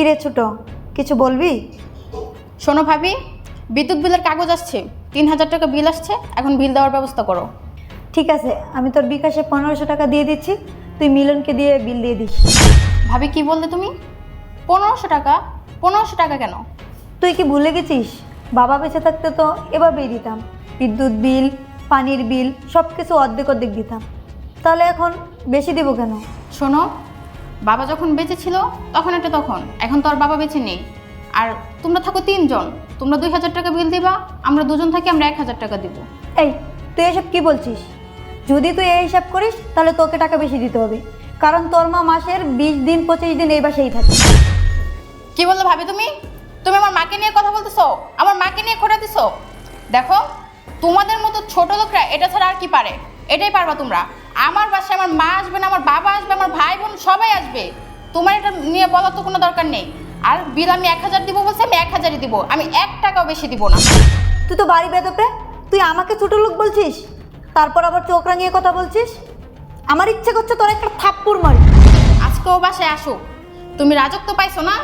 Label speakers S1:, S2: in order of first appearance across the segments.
S1: কিরে ছোট কিছু বলবি?
S2: শোনো ভাবি বিদ্যুৎ বিলের কাগজ আসছে তিন হাজার টাকা বিল আসছে এখন বিল দেওয়ার ব্যবস্থা করো।
S1: ঠিক আছে আমি তোর বিকাশে পনেরোশো টাকা দিয়ে দিচ্ছি তুই মিলনকে দিয়ে বিল দিয়ে দিস।
S2: ভাবি কি বললে তুমি? পনেরোশো টাকা? পনেরোশো টাকা কেন?
S1: তুই কি ভুলে গেছিস? বাবা বেঁচে থাকতে তো এভাবেই দিতাম। বিদ্যুৎ বিল পানির বিল সব কিছু অর্ধেক অর্ধেক দিতাম। তাহলে এখন বেশি দিব কেন?
S2: শোনো বাবা যখন বেঁচে ছিল তখন এটা তখন। এখন তো আর বাবা বেঁচে নেই। আর তোমরা থাকো তিনজন। তোমরা দুই হাজার টাকা বিল দিবা আমরা দুজন থাকি আমরা এক হাজার টাকা দিব।
S1: এই তুই এসব কি বলছিস? যদি তুই এই হিসাব করিস তাহলে তোকে টাকা বেশি দিতে হবে। কারণ তোর মা মাসের বিশ দিন পঁচিশ দিন এই বাসেই থাকে।
S2: কি বলল ভাবি তুমি? তুমি আমার মাকে নিয়ে কথা বলতেছো? আমার মাকে নিয়ে খোটা দিছো? দেখো তোমাদের মতো ছোট লোকরা এটা ছাড়া আর কি পারে? এটাই পারবা তোমরা। আমার বাসায় আমার মা আসবে না আমার বাবা আসবে আমার ভাই বোন সবাই আসবে। তোমার এটা নিয়ে বলার তো কোনো দরকার নেই। আর বিল আমি এক হাজার দিব বলছি আমি এক হাজারই দিব। আমি এক টাকাও বেশি দিব না।
S1: তুই তো বাড়ি বেদপে তুই আমাকে ছোট লোক বলছিস তারপর আবার চোখ রাঙিয়ে কথা বলছিস? আমার ইচ্ছে করছে তোর একটা থাপ্পুর মারি।
S2: আজকেও বাসায় আসো। তুমি রাজত্ব পাইছো না?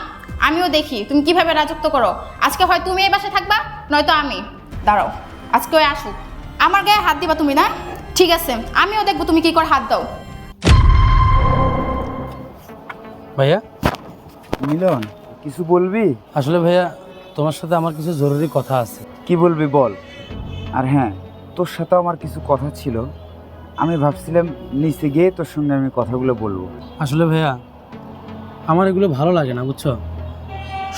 S2: আমিও দেখি তুমি কীভাবে রাজত্ব করো? আজকে হয় তুমি এই বাসায় থাকবা নয়তো আমি। দাঁড়াও আজকে ওই আসুক। আমার গায়ে হাত দিবা তুমি না? ঠিক আছে আমিও দেখব তুমি কি করে হাত দাও।
S3: ভাইয়া?
S4: মিলন কিছু বলবি?
S3: আসলে ভাইয়া তোমার সাথে আমার কিছু জরুরি কথা আছে।
S4: কি বলবি বল। আর হ্যাঁ তোর সাথেও আমার কিছু কথা ছিল। আমি ভাবছিলাম নিচে গিয়ে তোর সঙ্গে আমি কথাগুলো বলব।
S3: আসলে ভাইয়া আমার এগুলো ভালো লাগে না বুঝছ?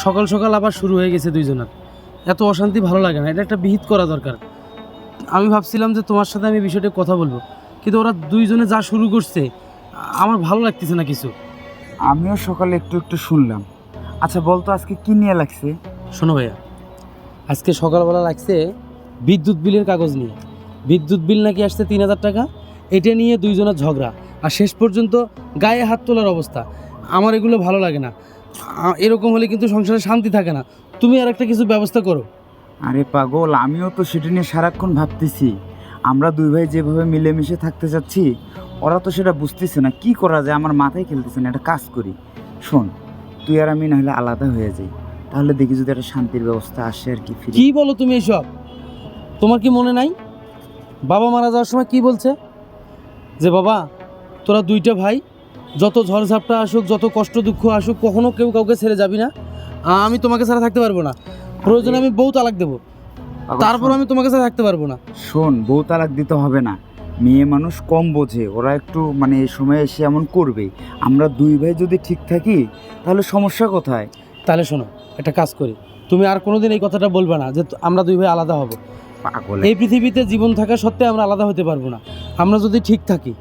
S3: সকাল সকাল আবার শুরু হয়ে গেছে দুইজনের। এত অশান্তি ভালো লাগে না এটা একটা বিহিত করা দরকার। আমি ভাবছিলাম যে তোমার সাথে আমি বিষয়টা কথা বলব। কিন্তু ওরা দুইজনে যা শুরু করছে আমার ভালো লাগতেছে না কিছু।
S4: আমিও সকালে একটু একটু শুনলাম। আচ্ছা বলতো আজকে কি নিয়ে লাগছে?
S3: শোনো ভাইয়া আজকে সকালবেলা লাগছে বিদ্যুৎ বিলের কাগজ নিয়ে। বিদ্যুৎ বিল নাকি আসছে তিন হাজার টাকা এটা নিয়ে দুইজনের ঝগড়া। আর শেষ পর্যন্ত গায়ে হাত তোলার অবস্থা। আমার এগুলো ভালো লাগে না। এরকম হলে কিন্তু সংসারে শান্তি থাকে না। তুমি আর একটা কিছু ব্যবস্থা করো।
S4: আরে পাগল, আমিও তো সেটা নিয়ে সারাক্ষণ ভাবতেছি। আমরা দুই ভাই যেভাবে মিলেমিশে থাকতে যাচ্ছি ওরা তো সেটা বুঝতেছে না। কি করা যায়? আমার মাথায় খেলতেছে না। একটা কাজ করি। শোন, তুই আর আমি নাহলে আলাদা হয়ে যাই। তাহলে দেখি যদি একটা শান্তির ব্যবস্থা আসে আর কি
S3: কি বলো তুমি এইসব তোমার কি মনে নাই? বাবা মারা যাওয়ার সময় কি বলছে? যে বাবা, তোরা দুইটা ভাই, যত ঝড়ঝাপটা আসুক, যত কষ্ট দুঃখ আসুক, কখনো কেউ কাউকে ছেড়ে যাবি না। আমি তোমাকে ছাড়া থাকতে পারব না। প্রয়োজনে আমি বউ তালাক দেবো। তারপর আমি তোমাকে কাছে থাকতে পারব না।
S4: শোন বউ তালাক দিতে হবে না। মেয়ে মানুষ কম বোঝে ওরা একটু মানে এই সময় এসে এমন করবে। আমরা দুই ভাই যদি ঠিক থাকি তাহলে সমস্যা কোথায়?
S3: তাহলে শোনো একটা কাজ করি। তুমি আর কোনোদিন এই কথাটা বলবে না যে আমরা দুই ভাই আলাদা হব।
S4: পাগল।
S3: এই পৃথিবীতে জীবন থাকা সত্ত্বেও আমরা আলাদা হতে পারব না। আমরা যদি ঠিক থাকি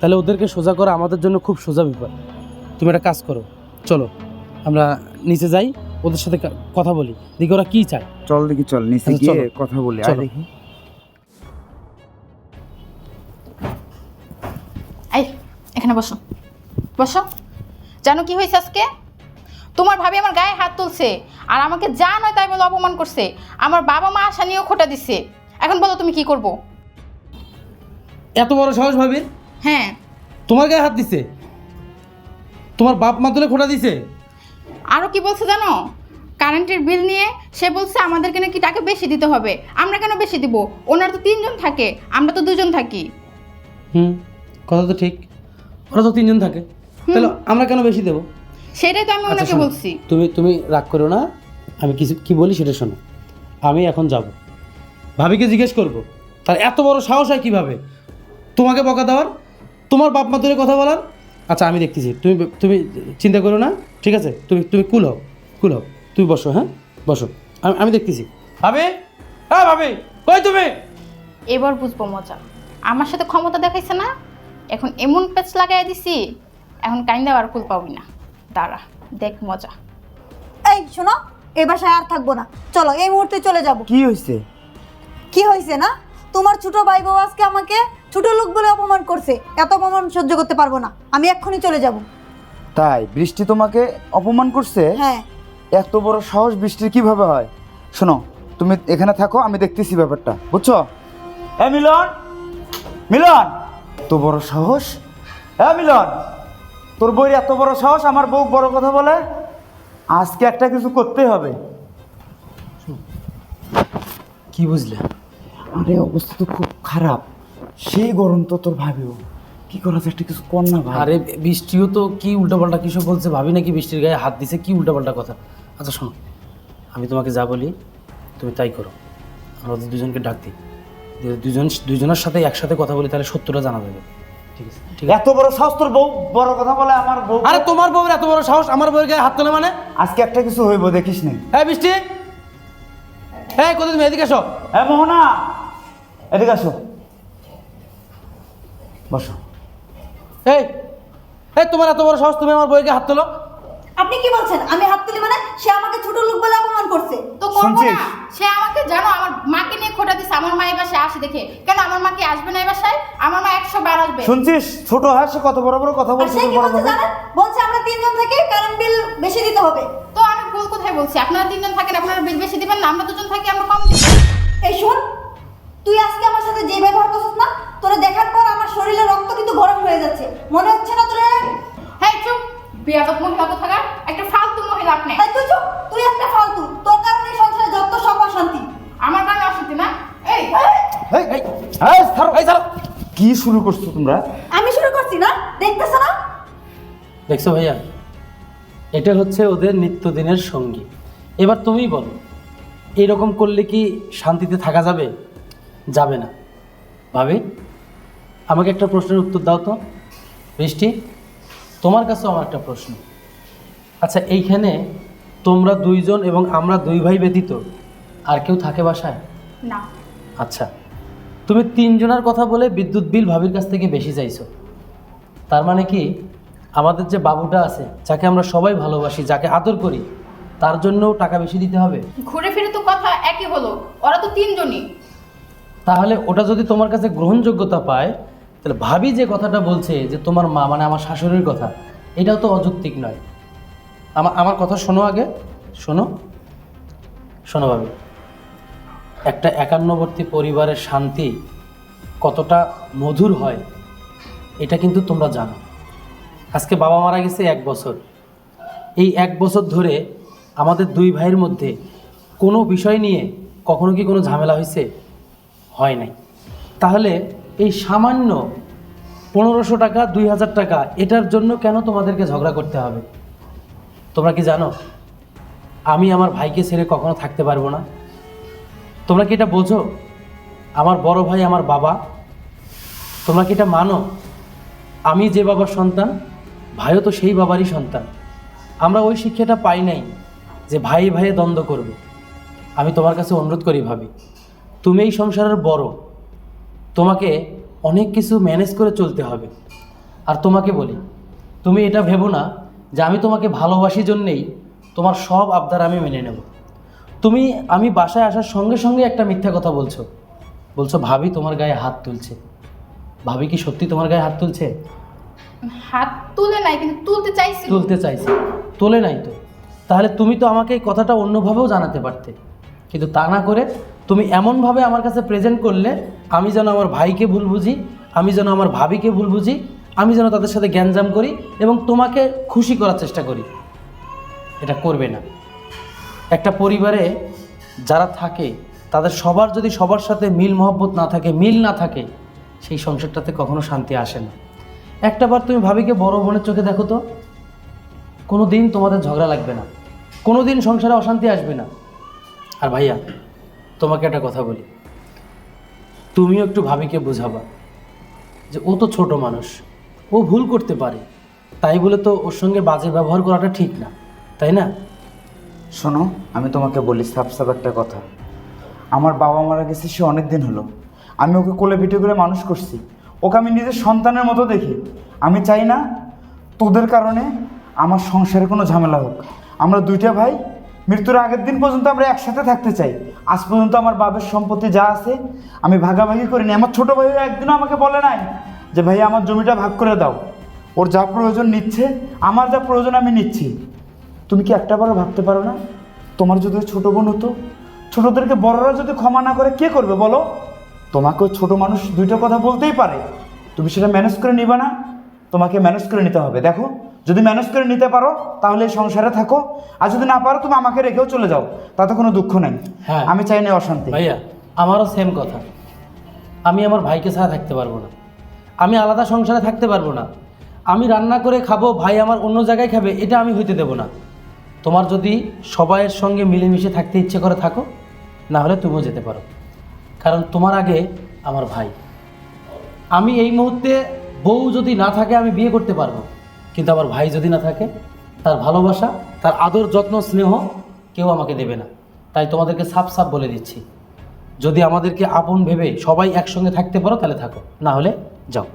S3: তাহলে ওদেরকে সোজা করা আমাদের জন্য খুব সোজা ব্যাপার। তুমি একটা কাজ করো চলো আমরা নিচে যাই। ওদের সাথে কথা বলি। দেখি ওরা কি চায়।
S4: চল দেখি চল নিচে
S3: আচ্ছা,
S4: গিয়ে কথা বলি আর দেখি।
S2: এই এখানে বসো। বসো। জানো কি হয়েছে আজকে? তোমার ভাবি আমার গায়ে হাত তুলছে আর আমাকে যা নয় তাই বলে অপমান করছে। আমার বাবা মা আশা নিয়েও খোটা দিচ্ছে। এখন বলো তুমি কি করব?
S3: এত বড় সাহস ভাবি
S2: হ্যাঁ।
S3: তোমার গায়ে হাত দিছে? তোমার বাপ মা তুলে খোটা দিছে?
S2: আরও কি বলছে জানো? কারেন্টের বিল নিয়ে সে বলছে আমাদেরকে নাকি টাকা বেশি দিতে হবে। আমরা কেন বেশি দিব? ওনার তো তিনজন থাকে আমরা তো দুজন থাকি।
S3: হুম কথা তো ঠিক। ওরা তো তিনজন থাকে। তাহলে আমরা কেন বেশি দেবো?
S2: সেটাই তো আমি
S3: আচ্ছা,
S2: ওনাকে বলছি।
S3: তুমি তুমি রাগ করো না। আমি কিছু কি বলি সেটা শোনো। আমি এখন যাব। ভাবিকে জিজ্ঞেস করব তার এত বড় সাহস হয় কীভাবে? তোমাকে বকা দেওয়ার? তোমার বাপ মা কথা বলার? আচ্ছা আমি দেখতেছি। তুমি তুমি চিন্তা করো না। ঠিক আছে? তুমি তুমি কুল হও কুল হও। তুমি বসো হ্যাঁ? বসো। আমি আমি দেখতেছি। ভাবি? হ্যাঁ ভাবি। কই তুমি?
S2: এবার বুঝব মজা। আমার সাথে ক্ষমতা দেখাইছে না? এখন এমন প্যাচ লাগাই দিছি এখন কাইন্দা আর কুল পাবি না। দাঁড়া দেখ মজা।
S1: এই শোনো এই বাসায় আর থাকব না। চলো এই মুহূর্তে চলে যাব।
S4: কি হয়েছে
S1: কি হয়েছে না? তোমার ছোট ভাই বউ আজকে আমাকে ছোট লোক বলে অপমান করছে। এত অপমান সহ্য করতে পারব না। আমি এক্ষুনি চলে যাব।
S4: তাই বৃষ্টি তোমাকে অপমান করছে?
S1: হ্যাঁ।
S4: এত বড় সাহস বৃষ্টির কীভাবে হয়? শোনো তুমি এখানে থাকো আমি দেখতেছি ব্যাপারটা বুঝছ? হ্যাঁ মিলন! মিলন! এত বড় সাহস? হ্যাঁ মিলন! তোর বইয়ের এত বড় সাহস আমার বউ বড় কথা বলে? আজকে একটা কিছু করতে হবে।
S3: কি বুঝলে?
S4: আরে অবস্থা তো খুব খারাপ। সেই গরম তো তোর ভাবিও। কি করা যায়? একটা কিছু কর না ভাই।
S3: আরে বৃষ্টিও তো কি উল্টাপাল্টা কিছু বলছে? ভাবি নাকি বৃষ্টির গায়ে হাত দিছে কি উল্টাপাল্টা কথা? আচ্ছা শোনো। আমি তোমাকে যা বলি তুমি তাই করো। আমরা ওদের দুজনকে ডাক দিই। দিয়ে দুজন দুজনের সাথে একসাথে কথা বলি তাহলে সত্যটা জানা যাবে। ঠিক আছে? ঠিক আছে?
S4: এত বড় সাহস তোর বউ? বড় কথা বলে আমার বউ
S3: আরে তোমার বউয়ের এত বড় সাহস? আমার বউয়ের গায়ে হাত তোলে মানে?
S4: আজকে একটা কিছু হইব দেখিস নে।
S3: হ্যাঁ বৃষ্টি! হ্যাঁ কোথায় তুমি এদিকে এসো।
S4: হ্যাঁ মোহনা! এদিকে আসো। বসো।
S3: এই এই তোমার এত বড় সাহস তুমি আমার গায়ে হাত তোলো।
S1: আপনি কি বলছেন? আমি হাত তুলি মানে সে আমাকে ছোট লোক বলে অপমান করছে।
S2: তো করব
S4: শুনছিস?
S2: না সে আমাকে জানো আমার মাকে নিয়ে খোটা দিচ্ছে আমার মা এই বাসায় আসে দেখে। কেন আমার মা কি আসবে না এই বাসায়? আমার মা একশো বার আসবে।
S4: শুনছিস? ছোট হয় সে কত বড় বড় কথা
S1: আর
S4: বলছে
S1: সে
S4: তোর
S1: কি
S4: বড়
S1: বলছে? জানেন? বলছে আমরা তিনজন থেকে কারেন্ট বিল বেশি দিতে হবে।
S2: তো আমি ভুল কোথায় বলছি। আপনারা তিনজন থাকেন আপনারা বিল বেশি দিবেন না আমরা দুজন থাকি আমরা কম দিব
S1: এই শোন তুই আজকে আমার সাথে যে ব্যবহার করছিস না তোরা দেখার পর আমার শরীরে রক্ত কিন্তু গরম হয়ে যাচ্ছে। মনে হচ্ছে না তোরা?
S2: হ্যাঁ চুপ! বিয়াদব মহিলা কোথাকার? একটা ফালতু মহিলা আপনি।
S1: এই তুই চুপ! তুই একটা ফালতু। তোর কারণে সংসারে যত সব অশান্তি।
S2: আমার কারণে অশান্তি না? এই!
S4: এই, এই, ছাড়ো, এই, ছাড়ো। কি শুরু করছ তোমরা?
S1: আমি শুরু করছি না? দেখতেছ না?
S3: দেখছ ভাইয়া এটা হচ্ছে ওদের নিত্যদিনের সঙ্গী। এবার তুমিই বলো এইরকম করলে কি শান্তিতে থাকা যাবে? যাবে না। ভাবি? আমাকে একটা প্রশ্নের উত্তর দাও তো বৃষ্টি তোমার কাছেও আমার একটা প্রশ্ন। আচ্ছা এইখানে তোমরা দুইজন এবং আমরা দুই ভাই ব্যতীত আর কেউ থাকে বাসায়?
S2: না।
S3: আচ্ছা। তুমি তিনজনের কথা বলে বিদ্যুৎ বিল ভাবির কাছ থেকে বেশি চাইছো। তার মানে কি আমাদের যে বাবুটা আছে যাকে আমরা সবাই ভালোবাসি যাকে আদর করি তার জন্যও টাকা বেশি দিতে হবে?
S2: ঘুরে ফিরে তো কথা একই হলো ওরা তো তিনজনই।
S3: তাহলে ওটা যদি তোমার কাছে গ্রহণযোগ্যতা পায় তাহলে ভাবি যে কথাটা বলছে যে তোমার মা মানে আমার শাশুড়ির কথা, এটাও তো অযৌক্তিক নয়। আমার আমার কথা শোনো আগে, শোনো। শোনো ভাবি, একটা একান্নবর্তী পরিবারের শান্তি কতটা মধুর হয়, এটা কিন্তু তোমরা জানো। আজকে বাবা মারা গেছে এক বছর। এই এক বছর ধরে আমাদের দুই ভাইয়ের মধ্যে কোনো বিষয় নিয়ে কখনো কি কোনো ঝামেলা হয়েছে হয় নাই। তাহলে এই সামান্য পনেরোশো টাকা, দুই হাজার টাকা, এটার জন্য কেন তোমাদেরকে ঝগড়া করতে হবে? তোমরা কি জানো? আমি আমার ভাইকে ছেড়ে কখনো থাকতে পারব না। তোমরা কি এটা বোঝো? আমার বড় ভাই আমার বাবা। তোমরা কি এটা মানো? আমি যে বাবার সন্তান, ভাইও তো সেই বাবারই সন্তান। আমরা ওই শিক্ষাটা পাই নাই যে ভাই ভাইয়ে দ্বন্দ্ব করবে। আমি তোমার কাছে অনুরোধ করি ভাবি, তুমি এই সংসারের বড়। তোমাকে অনেক কিছু ম্যানেজ করে চলতে হবে। আর তোমাকে বলি তুমি এটা ভেবো না যে আমি তোমাকে ভালোবাসি জন্যেই তোমার সব আবদার আমি মেনে নেব। তুমি আমি বাসায় আসার সঙ্গে সঙ্গে একটা মিথ্যা কথা বলছো। বলছো ভাবি তোমার গায়ে হাত তুলছে। ভাবি কি সত্যি তোমার গায়ে হাত তুলছে?
S2: হাত তুলে নাই কিন্তু তুলতে চাইছি
S3: তুলতে চাইছে। তোলে নাই তো। তাহলে তুমি তো আমাকে এই কথাটা অন্যভাবেও জানাতে পারতে। কিন্তু তা না করে তুমি এমনভাবে আমার কাছে প্রেজেন্ট করলে, আমি যেন আমার ভাইকে ভুল বুঝি, আমি যেন আমার ভাবিকে ভুল বুঝি, আমি যেন তাদের সাথে জ্ঞানজাম করি এবং তোমাকে খুশি করার চেষ্টা করি। এটা করবে না। একটা পরিবারে যারা থাকে, তাদের সবার যদি সবার সাথে মিল মহব্বত না থাকে, মিল না থাকে, সেই সংসারটাতে কখনো শান্তি আসে না। একটা বার তুমি ভাবিকে বড় বোনের চোখে দেখো তো, কোনো দিন তোমাদের ঝগড়া লাগবে না। কোনো দিন সংসারে অশান্তি আসবে না। আর ভাইয়া, তোমাকে একটা কথা বলি। তুমিও একটু ভাবিকে বোঝাবা যে ও তো ছোট মানুষ, ও ভুল করতে পারে। তাই বলে তো ওর সঙ্গে বাজে ব্যবহার করাটা ঠিক না, তাই না?
S4: শোনো, আমি তোমাকে বলি সাপ সাপ একটা কথা। আমার বাবা মারা গেছে সে অনেক দিন হলো। আমি ওকে কোলে পিঠে করে মানুষ করছি। ওকে আমি নিজের সন্তানের মতো দেখি। আমি চাই না তোদের কারণে আমার সংসারে কোনো ঝামেলা হোক। আমরা দুইটা ভাই মৃত্যুর আগের দিন পর্যন্ত আমরা একসাথে থাকতে চাই। আজ পর্যন্ত আমার বাবার সম্পত্তি যা আছে, আমি ভাগাভাগি করিনি। আমার ছোটো ভাইও একদিনও আমাকে বলে নাই যে, ভাই, আমার জমিটা ভাগ করে দাও। ওর যা প্রয়োজন নিচ্ছে, আমার যা প্রয়োজন আমি নিচ্ছি। তুমি কি একটা বারও ভাবতে পারো না? তোমার যদি ছোট বোন হতো, ছোটদেরকে বড়রা যদি ক্ষমা না করে, কে করবে বলো? তোমাকেও ছোট মানুষ দুইটা কথা বলতেই পারে। তুমি সেটা ম্যানেজ করে নিবা না। তোমাকে ম্যানেজ করে নিতে হবে। দেখো যদি ম্যানেজ করে নিতে পারো তাহলে সংসারে থাকো। আর যদি না পারো তুমি আমাকে রেখেও চলে যাও। তাতে কোনো দুঃখ নেই।
S3: হ্যাঁ।
S4: আমি চাই না অশান্তি।
S3: ভাইয়া আমারও সেম কথা। আমি আমার ভাইকে ছাড়া থাকতে পারব না। আমি আলাদা সংসারে থাকতে পারব না। আমি রান্না করে খাব ভাই আমার অন্য জায়গায় খাবে এটা আমি হইতে দেবো না। তোমার যদি সবাইয়ের সঙ্গে মিলেমিশে থাকতে ইচ্ছে করে থাকো না হলে তুমিও যেতে পারো। কারণ তোমার আগে আমার ভাই। আমি এই মুহূর্তে বউ যদি না থাকে আমি বিয়ে করতে পারব। কিন্তু আমার ভাই যদি না থাকে তার ভালোবাসা তার আদর যত্ন স্নেহ কেউ আমাকে দেবে না। তাই তোমাদেরকে সাফ সাফ বলে দিচ্ছি যদি আমাদেরকে আপন ভেবে সবাই একসঙ্গে থাকতে পারো তাহলে থাকো। না হলে যাও।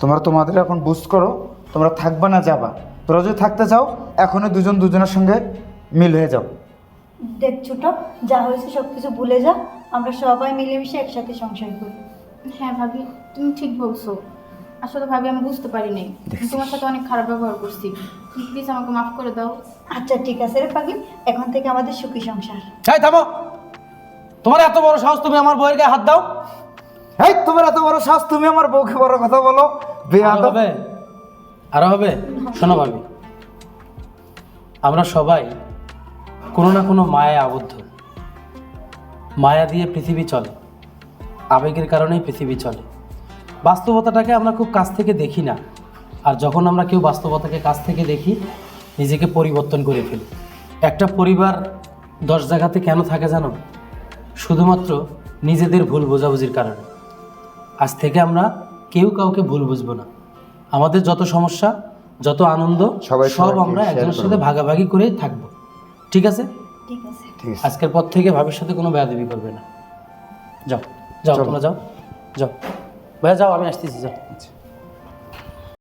S4: তোমরা তোমাদের এখন বুঝ করো তোমরা থাকবা না যাবা। তোরা যদি থাকতে চাও এখনই দুজন দুজনের সঙ্গে মিল হয়ে যাও।
S1: দেখ ছোট যা হয়েছে সব কিছু ভুলে যা আমরা সবাই মিলেমিশে একসাথে সংসার করি।
S2: হ্যাঁ ভাবি। তুমি ঠিক বলছো। আসলে ভাবি আমি বুঝতে পারিনি। আমি তোমার সাথে অনেক খারাপ ব্যবহার করছি। প্লিজ আমাকে মাফ করে দাও।
S1: আচ্ছা ঠিক আছে রে পাগলি। এখন থেকে আমাদের সুখী সংসার।
S3: হ্যাঁ থামো! তোমার এত বড় সাহস তুমি আমার বউয়ের গায়ে হাত দাও।
S4: এই তোমার এত বড় সাহস তুমি আমার বউকে বড় কথা বলো। আরও
S3: হবে? আরও হবে? শোনো ভাবি। আমরা সবাই কোনো না কোনো মায়ায় আবদ্ধ। মায়া দিয়ে পৃথিবী চলে। আবেগের কারণেই পৃথিবী চলে। বাস্তবতাটাকে আমরা খুব কাছ থেকে দেখি না। আর যখন আমরা কেউ বাস্তবতাকে কাছ থেকে দেখি নিজেকে পরিবর্তন করে ফেলি। একটা পরিবার দশ জায়গাতে কেন থাকে জানো? শুধুমাত্র নিজেদের ভুল বোঝাবুঝির কারণে। আজ থেকে আমরা কেউ কাউকে ভুল বুঝব না। আমাদের যত সমস্যা যত আনন্দ
S4: সবাই
S3: সব আমরা একজনের সাথে ভাগাভাগি করেই থাকব। ঠিক আছে?
S1: ঠিক আছে।
S4: ঠিক আছে।
S3: আজকের পর থেকে ভবিষ্যতে সাথে কোনো বেয়াদবি করবে না। যাও যাও। তোমরা যাও যাও। ভাইয়া যাও আমি আসতেছি যাও।